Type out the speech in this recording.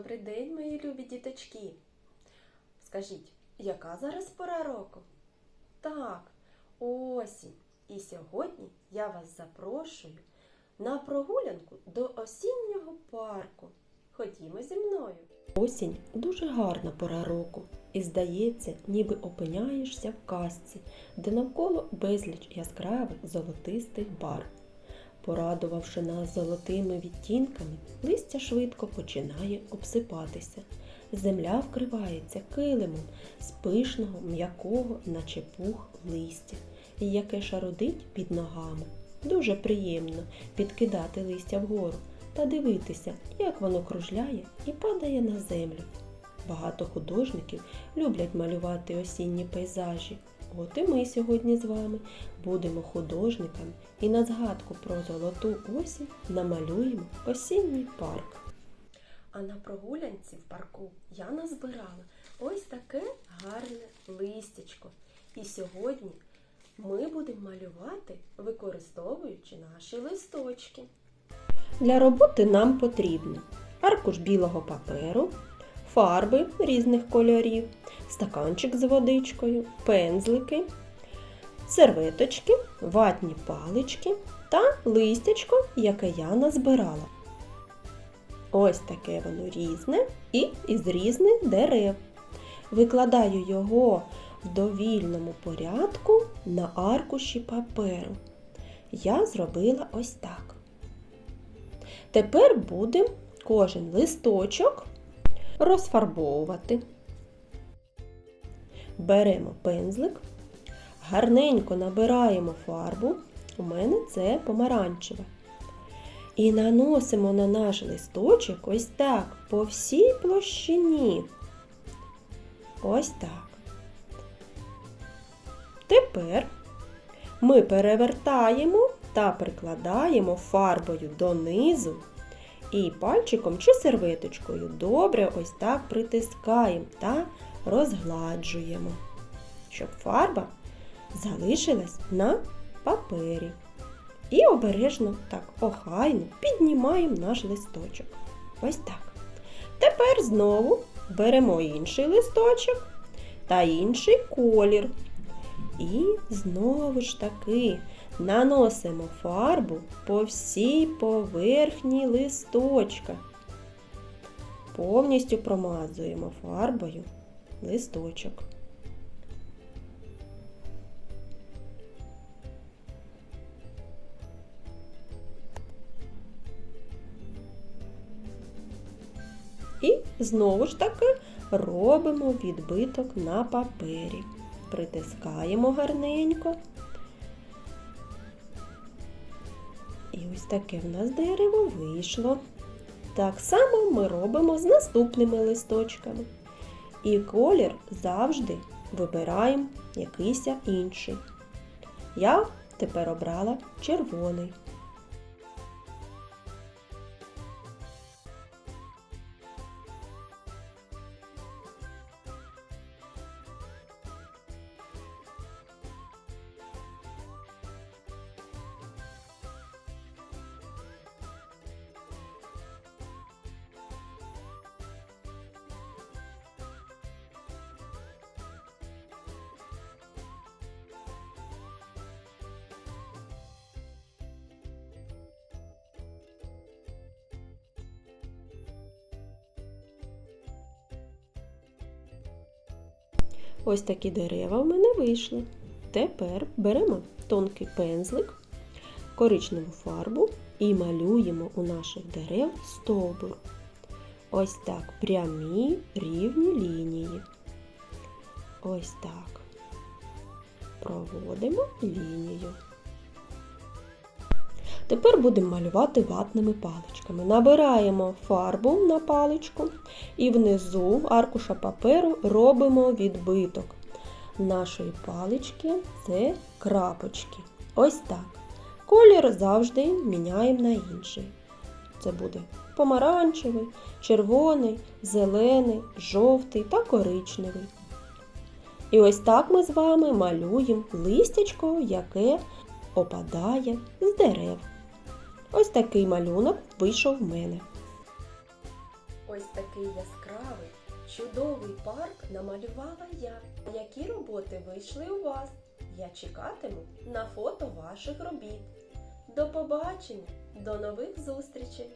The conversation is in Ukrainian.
Добрий день, мої любі діточки. Скажіть, яка зараз пора року? Так, осінь. І сьогодні я вас запрошую на прогулянку до осіннього парку. Ходімо зі мною. Осінь дуже гарна пора року, і здається, ніби опиняєшся в казці, де навколо безліч яскравих золотистих барв. Порадувавши нас золотими відтінками, листя швидко починає обсипатися. Земля вкривається килимом з пишного, м'якого, наче пух листя, яке шародить під ногами. Дуже приємно підкидати листя вгору та дивитися, як воно кружляє і падає на землю. Багато художників люблять малювати осінні пейзажі. От і ми сьогодні з вами будемо художниками і на згадку про золоту осінь намалюємо осінній парк. А на прогулянці в парку я назбирала ось таке гарне листячко. І сьогодні ми будемо малювати, використовуючи наші листочки. Для роботи нам потрібно аркуш білого паперу, фарби різних кольорів, стаканчик з водичкою, пензлики, серветочки, ватні палички та листячко, яке я назбирала. Ось таке воно різне і із різних дерев. Викладаю його в довільному порядку на аркуші паперу. Я зробила ось так. Тепер будемо кожен листочок розфарбовувати. Беремо пензлик, гарненько набираємо фарбу, у мене це помаранчева. І наносимо на наш листочок ось так по всій площині. Ось так. Тепер ми перевертаємо та прикладаємо фарбою донизу і пальчиком чи серветочкою добре ось так притискаємо та розгладжуємо, щоб фарба залишилась на папері. І обережно так охайно піднімаємо наш листочок. Ось так. Тепер знову беремо інший листочок та інший колір. І знову ж таки наносимо фарбу по всій поверхні листочка. Повністю промазуємо фарбою листочок. І знову ж таки робимо відбиток на папері. Притискаємо гарненько. І ось таке в нас дерево вийшло. Так само ми робимо з наступними листочками. І колір завжди вибираємо якийсь інший. Я тепер обрала червоний. Ось такі дерева в мене вийшли. Тепер беремо тонкий пензлик, коричневу фарбу і малюємо у наших дерев стовбур. Ось так прямі рівні лінії. Ось так. Проводимо лінію. Тепер будемо малювати ватними паличками. Набираємо фарбу на паличку і внизу аркуша паперу робимо відбиток нашої палички це крапочки. Ось так. Колір завжди міняємо на інший. Це буде помаранчевий, червоний, зелений, жовтий та коричневий. І ось так ми з вами малюємо листячко, яке опадає з дерев. Ось такий малюнок вийшов в мене. Ось такий яскравий, чудовий парк намалювала я. Які роботи вийшли у вас? Я чекатиму на фото ваших робіт. До побачення, до нових зустрічей!